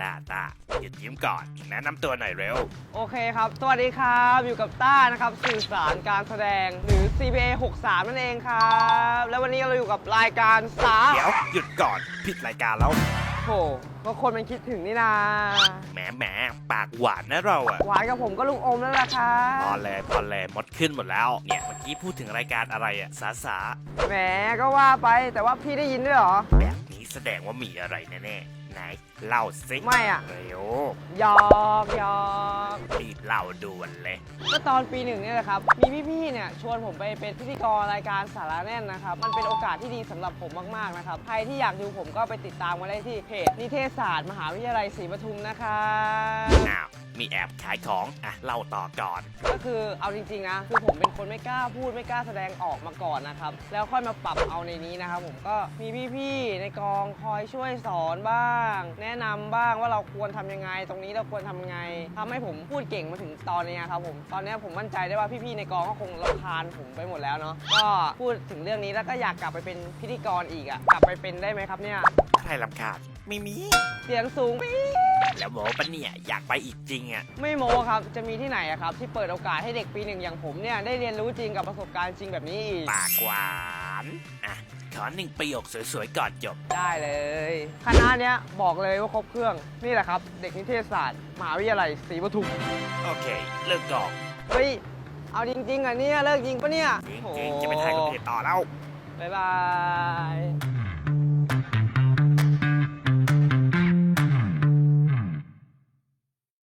ตาตาหยุดยิ้มก่อน แนะนำตัวหน่อยเร็ว โอเคครับ สวัสดีครับ อยู่กับต้านะครับ สื่อสารการแสดงหรือ CPA 63 นั่นเองครับ แล้ววันนี้เราอยู่กับรายการสาเดี๋ยว หยุดก่อนผิดรายการแล้วโหก็คนมันคิดถึงนี่นาแหมแหมปากหวานนะเราอะหวานกับผมก็ลุงอมนั่นแหละครับพอเลยพอเลยมดขึ้นหมดแล้ว เนี่ยเมื่อกี้พูดถึงรายการอะไรอะสาสาแหมก็ว่าไปแต่ว่าพี่ได้ยินด้วยเหรอแบบนี้แสดงว่ามีอะไรแน่ๆ ไหนเล่าสิไม่อะ เร็วหยอกหยอกรีบเล่าด่วนเลย ก็ตอนปีหนึ่งเนี่ยแหละครับ มีพี่ๆเนี่ยชวนผมไปเป็นพิธีกรรายการสาระแน่นนะครับ มันเป็นโอกาสที่ดีสำหรับผมมากๆนะครับ ใครที่อยากดูผมก็ไปติดตามกันได้ที่เพจนิเทศศาสตร์ มหาวิทยาลัยศรีปทุมนะครับอ้าวมีแอบขายของอะเล่าต่อก่อน ก็คือเอาจริงๆนะคือผมเป็นคนไม่กล้าพูดไม่กล้าแสดงออกมาก่อนนะครับแล้วค่อยมาปรับเอาในนี้นะครับผมก็มีพี่ๆในกองคอยช่วยสอนบ้าง แนะนำบ้างว่าเราควรทำยังไง ตรงนี้เราควรทำยังไงทำให้ผมพูดเก่งมาถึงตอนนี้ครับผมตอนนี้ผมมั่นใจได้ว่าพี่ๆในกองก็คงรำคาญผมไปหมดแล้วเนาะก็พูดถึงเรื่องนี้แล้วก็อยากกลับไปเป็นพิธีกรอีกอะกลับไปเป็นได้ไหมครับเนี่ย ใครลำคาญ ไม่มี เสียงสูงปี๊ดแล้วโมปะเนี่ยอยากไปอีกจริงอะ ไม่โมครับ จะมีที่ไหนอะครับ ที่เปิดโอกาสให้เด็กปีหนึ่งอย่างผมเนี่ย ได้เรียนรู้จริงกับประสบการณ์จริงแบบนี้อีกปากหวานอะขอหนึ่งประโยคสวยๆก่อนจบ ได้เลยคณะเนี้ยบอกเลยว่าครบเครื่องนี่แหละครับ เด็กนิเทศศาสตร์มหาวิทยาลัยศรีปทุมโอเค เลิกกองเฮ้ยเอาจริงๆอะเนี่ยเลิกจริงปะเนี่ยจริงโอ้ๆจะไปถ่ายรูปเพจต่อแล้วบ๊ายบาย